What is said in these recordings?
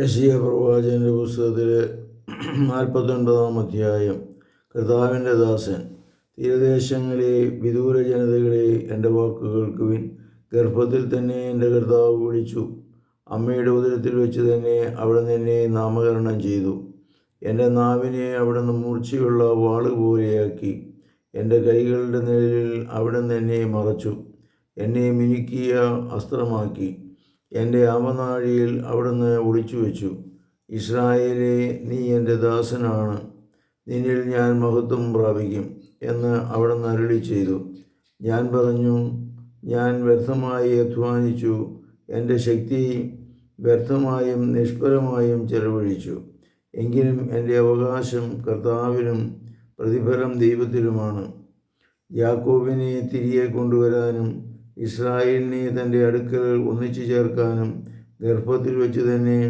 യശിയ പ്രവാചകന്റെ പുസ്തകത്തിലെ നാൽപ്പത്തൊൻപതാം അധ്യായം. കർത്താവിന്റെ ദാസൻ തീരദേശങ്ങളെ വിദൂര ജനതകളെ എന്റെ വാക്കുകൾ കേൾക്കുവിൻ. ഗർഭത്തിൽ തന്നെ എന്റെ കർത്താവ് വിളിച്ചു. അമ്മയുടെ ഉദരത്തിൽ വെച്ച് തന്നെ അവിടെ നിന്നെ നാമകരണം ചെയ്തു. എന്റെ നാവിനെ അവിടുന്ന് മൂർച്ചയുള്ള വാൾ പോലെയാക്കി. എന്റെ കൈകളുടെ നിഴലിൽ അവിടുന്ന് എന്നെ മറച്ചു. എന്നെ മിനുക്കിയ അസ്ത്രമാക്കി. എന്റെ ആമനാഴിയിൽ അവിടുന്ന് ഒളിച്ചു വെച്ചു ഇസ്രായേലെ നീ എന്റെ ദാസനാണ്. നിന്നിൽ ഞാൻ മഹത്വം പ്രാപിക്കും എന്ന് അവിടുന്ന് അരുളി ചെയ്തു. ഞാൻ പറഞ്ഞു ഞാൻ വ്യർത്ഥമായി അധ്വാനിച്ചു. എന്റെ ശക്തി വ്യർത്ഥമായും നിഷ്ഫലമായും ചെലവഴിച്ചു. എങ്കിലും എന്റെ അവകാശം കർത്താവിനും പ്രതിഫലം ദൈവത്തിലുമാണ് യാക്കോബിനെ തിരികെ കൊണ്ടുവരാനും ഇസ്രായേലിനെ തന്റെ അടുക്കൽ ഒന്നിച്ചു ചേർക്കാനും ഗർഭത്തിൽ വെച്ച് തന്നെ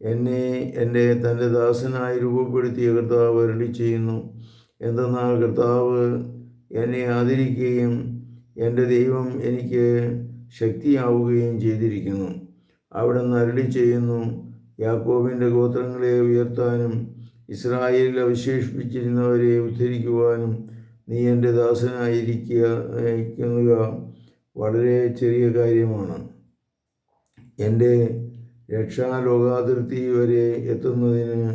എന്നെ എന്റെ തന്റെ ദാസനായി രൂപപ്പെടുത്തിയ കർത്താവ് അരളി ചെയ്യുന്നു. എന്തെന്നാൽ കർത്താവ് എന്നെ ആദരിക്കുകയും എന്റെ ദൈവം എനിക്ക് ശക്തിയാവുകയും ചെയ്തിരിക്കുന്നു. അവിടെ നിന്ന് അരളി ചെയ്യുന്നു യാക്കോബിന്റെ ഗോത്രങ്ങളെ ഉയർത്താനും ഇസ്രായേലിൽ അവശേഷിപ്പിച്ചിരുന്നവരെ ഉദ്ധരിക്കുവാനും നീ എന്റെ ദാസനായിരിക്കുക വളരെ ചെറിയ കാര്യമാണ്. എന്റെ രക്ഷാലോകാതിർത്തി വരെ എത്തുന്നതിന്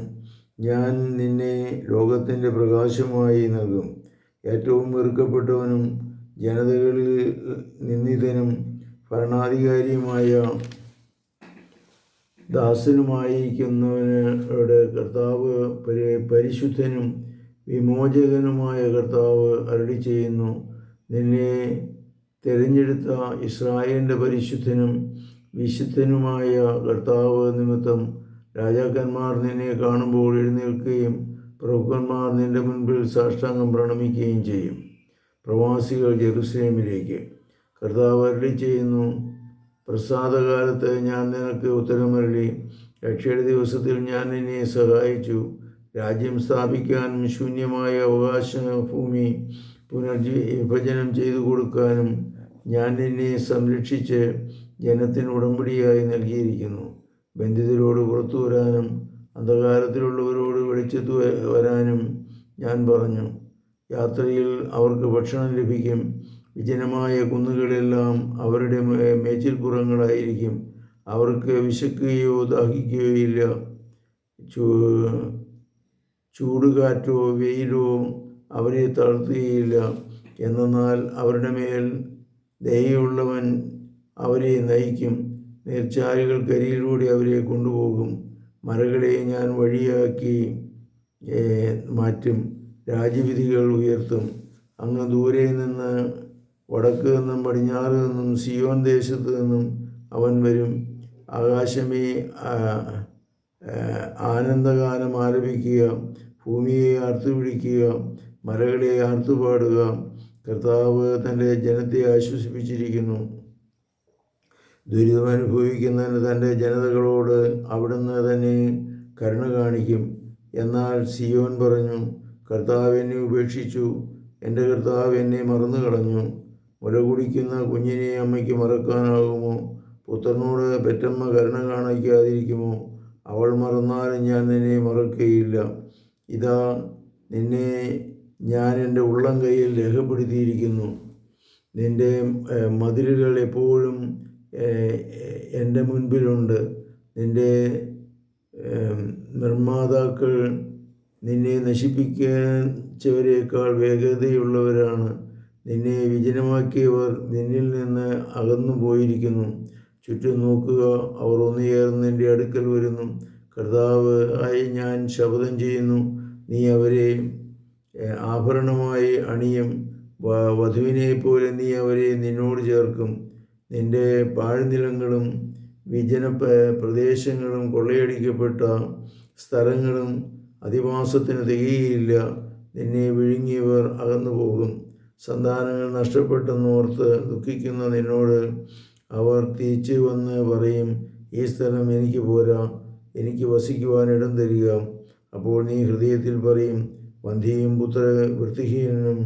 ഞാൻ നിന്നെ ലോകത്തിന്റെ പ്രകാശമായി നൽകും. ഏറ്റവും വെറുക്കപ്പെട്ടവനും ജനതകളിൽ നിന്ദിതനും ഭരണാധികാരിയുമായ ദാസനുമായിരിക്കുന്നവനോട് കർത്താവ് പരി പരിശുദ്ധനും വിമോചകനുമായ കർത്താവ് അരളി ചെയ്യുന്നു നിന്നെ തിരഞ്ഞെടുത്ത ഇസ്രായേലിന്റെ പരിശുദ്ധനും വിശുദ്ധനുമായ കർത്താവ് നിമിത്തം രാജാക്കന്മാർ നിന്നെ കാണുമ്പോൾ എഴുന്നേൽക്കുകയും പ്രഭുക്കന്മാർ നിന്റെ മുൻപിൽ സാഷ്ടാംഗം പ്രണമിക്കുകയും ചെയ്യും. പ്രവാസികൾ ജെറുസലേമിലേക്ക് കർത്താവ് അരളി ചെയ്യുന്നു പ്രസാദകാലത്ത് ഞാൻ നിനക്ക് ഉത്തരമരളി. രക്ഷയുടെ ദിവസത്തിൽ ഞാൻ നിന്നെ സഹായിച്ചു. രാജ്യം സ്ഥാപിക്കാനും ശൂന്യമായ അവകാശ ഭൂമി പുനർജീ വിഭജനം ചെയ്തു കൊടുക്കാനും ഞാൻ നിന്നെ സംരക്ഷിച്ച് ജനത്തിന് ഉടമ്പടിയായി നൽകിയിരിക്കുന്നു. ബന്ധിതരോട് പുറത്തു വരാനും അന്ധകാരത്തിലുള്ളവരോട് വെളിച്ചത്ത് വരാനും ഞാൻ പറഞ്ഞു. യാത്രയിൽ അവർക്ക് ഭക്ഷണം ലഭിക്കും. വിജനമായ കുന്നുകളെല്ലാം അവരുടെ മേച്ചിൽപ്പുറങ്ങളായിരിക്കും. അവർക്ക് വിശക്കുകയോ ദാഹിക്കുകയോ ഇല്ല. ചൂ ചൂടുകാറ്റോ വെയിലോ അവരെ തളർത്തുകയില്ല. എന്നാൽ അവരുടെ മേൽ ദയുള്ളവൻ അവരെ നയിക്കും. നീർച്ചാലുകൾക്കരിയിലൂടെ അവരെ കൊണ്ടുപോകും. മലകളെ ഞാൻ വഴിയാക്കി മാറ്റും. രാജ്യവിധികൾ ഉയർത്തും. അങ്ങ് ദൂരെ നിന്ന് വടക്ക് നിന്നും പടിഞ്ഞാറ് നിന്നും സിയോൻ ദേശത്ത് നിന്നും അവൻ വരും. ആകാശമേ ആനന്ദഗാനം ആലപിക്കുക ഭൂമിയെ ആർത്തുപിടിക്കുക. മലകളെ ആർത്തുപാടുക കർത്താവ് തന്റെ ജനത്തെ ആശ്വസിപ്പിച്ചിരിക്കുന്നു. ദുരിതമനുഭവിക്കുന്നതിന് തന്റെ ജനതകളോട് അവിടുന്ന് തന്നെ കരുണ കാണിക്കും. എന്നാൽ സിയോൻ പറഞ്ഞു കർത്താവ് എന്നെ ഉപേക്ഷിച്ചു. എന്റെ കർത്താവ് എന്നെ മറന്നു കളഞ്ഞു മുല കുടിക്കുന്ന കുഞ്ഞിനെ അമ്മയ്ക്ക് മറക്കാനാകുമോ? പുത്രനോട് പെറ്റമ്മ കരുണ കാണിക്കാതിരിക്കുമോ? അവൾ മറന്നാലും ഞാൻ നിന്നെ മറക്കുകയില്ല ഇതാ നിന്നെ ഞാൻ എന്റെ ഉള്ളം കയ്യിൽ രേഖപ്പെടുത്തിയിരിക്കുന്നു. നിന്റെ മതിലുകൾ എപ്പോഴും എന്റെ മുൻപിലുണ്ട്. നിന്റെ നിർമ്മാതാക്കൾ നിന്നെ നശിപ്പിച്ചവരേക്കാൾ വേഗതയുള്ളവരാണ്. നിന്നെ വിജനമാക്കിയവർ നിന്നിൽ നിന്ന് അകന്നു പോയിരിക്കുന്നു. ചുറ്റും നോക്കുക അവർ ഒന്നുചേർന്ന് നിന്റെ അടുക്കൽ വരുന്നു. കർത്താവ് ആയി ഞാൻ ശപഥം ചെയ്യുന്നു. നീ അവരെ ആഭരണമായി അണിയും വധുവിനെ പോലെ നീ അവരെ നിന്നോട് ചേർക്കും. നിന്റെ പാഴ്നിലങ്ങളും വിജന പ്രദേശങ്ങളും കൊള്ളയടിക്കപ്പെട്ട സ്ഥലങ്ങളും അധിവാസത്തിന് തികയില്ല. നിന്നെ വിഴുങ്ങിയവർ അകന്നു പോകും സന്താനങ്ങൾ നഷ്ടപ്പെട്ടെന്നോർത്ത് ദുഃഖിക്കുന്ന നിന്നോട് അവർ തിരിച്ചു വന്ന് പറയും ഈ സ്ഥലം എനിക്ക് പോരാ. എനിക്ക് വസിക്കുവാൻ ഇടം തരിക. അപ്പോൾ നീ ഹൃദയത്തിൽ പറയും വന്ധിയും പുത്ര വൃത്തിഹീനനും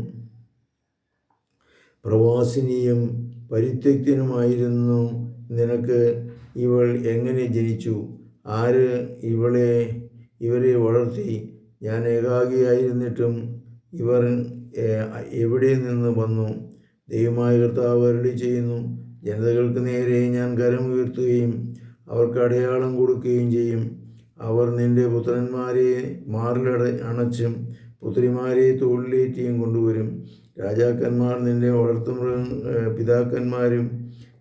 പ്രവാസിനിയും പരിത്യക്തനുമായിരുന്നു. നിനക്ക് ഇവൾ എങ്ങനെ ജനിച്ചു? ആര് ഇവളെ ഇവരെ വളർത്തി? ഞാൻ ഏകാഗിയായിരുന്നിട്ടും ഇവർ എവിടെ നിന്ന് വന്നു? ദൈവമായ കർത്താവ് അരളി ചെയ്യുന്നു ജനതകൾക്ക് നേരെ ഞാൻ കരം ഉയർത്തുകയും അവർക്ക് അടയാളം കൊടുക്കുകയും ചെയ്യും. അവർ നിന്റെ പുത്രന്മാരെ മാറിലട അണച്ചും പുത്രിമാരെ തോളിലേറ്റിയും കൊണ്ടുവരും. രാജാക്കന്മാർ നിന്റെ വളർത്തുമൃഗ പിതാക്കന്മാരും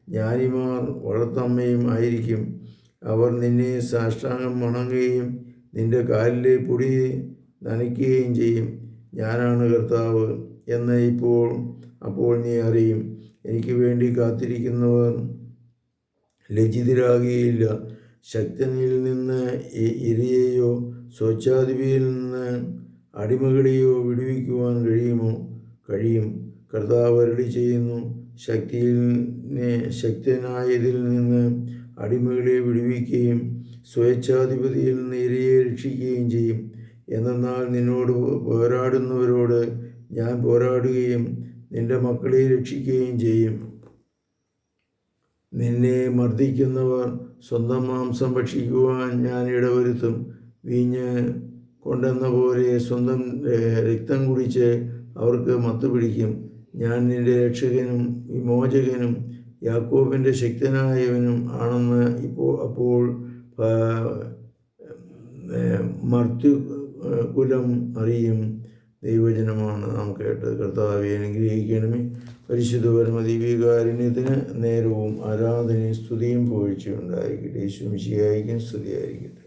ജ്ഞാനിമാർ വളർത്തമ്മയും ആയിരിക്കും. അവർ നിന്നെ സാഷ്ടാംഗം വണങ്ങുകയും നിന്റെ കാലിലെ പൊടി നനയ്ക്കുകയും ചെയ്യും. ഞാനാണ് കർത്താവ് എന്ന് ഇപ്പോൾ അപ്പോൾ നീ അറിയും. എനിക്ക് വേണ്ടി കാത്തിരിക്കുന്നവർ ലജ്ജിതരാകുകയില്ല. ശക്തനിൽ നിന്ന് ഇരയെയോ സ്വച്ഛാധിപിയിൽ നിന്ന് അടിമകളെയോ വിടുവിക്കുവാൻ കഴിയുമോ? കഴിയും. കർത്താവ് അരടി ചെയ്യുന്നു ശക്തിയിൽ ശക്തനായതിൽ നിന്ന് അടിമകളെ വിടുവിക്കുകയും സ്വേച്ഛാധിപതിയിൽ നിന്ന് ഇരയെ രക്ഷിക്കുകയും ചെയ്യും. എന്നാൽ നിന്നോട് പോരാടുന്നവരോട് ഞാൻ പോരാടുകയും നിന്റെ മക്കളെ രക്ഷിക്കുകയും ചെയ്യും. നിന്നെ മർദ്ദിക്കുന്നവർ സ്വന്തം മാംസം ഭക്ഷിക്കുവാൻ ഞാൻ ഇടവരുത്തും. വീഞ്ഞ് കൊണ്ടെന്ന പോലെ സ്വന്തം രക്തം കുടിച്ച് അവർക്ക് മത്തുപിടിക്കും ഞാൻ നിന്റെ രക്ഷകനും വിമോചകനും യാക്കോബിന്റെ ശക്തനായവനും ആണെന്ന് ഇപ്പോൾ അപ്പോൾ മർത്തു ഏഹ്, കുലം അറിയും. ദൈവജനമാണ് നാം കേട്ടത്. കർത്താവെ അനുഗ്രഹിക്കണമേ. പരിശുദ്ധ പരമദീപികാരുണ്യത്തിന് നേരവും ആരാധനയും സ്തുതിയും പോഴ്ചയുണ്ടായിരിക്കട്ടെ ഉണ്ടായിരിക്കട്ടെ. യേശു മിശിഹായിക്കും സ്തുതിയായിരിക്കട്ടെ.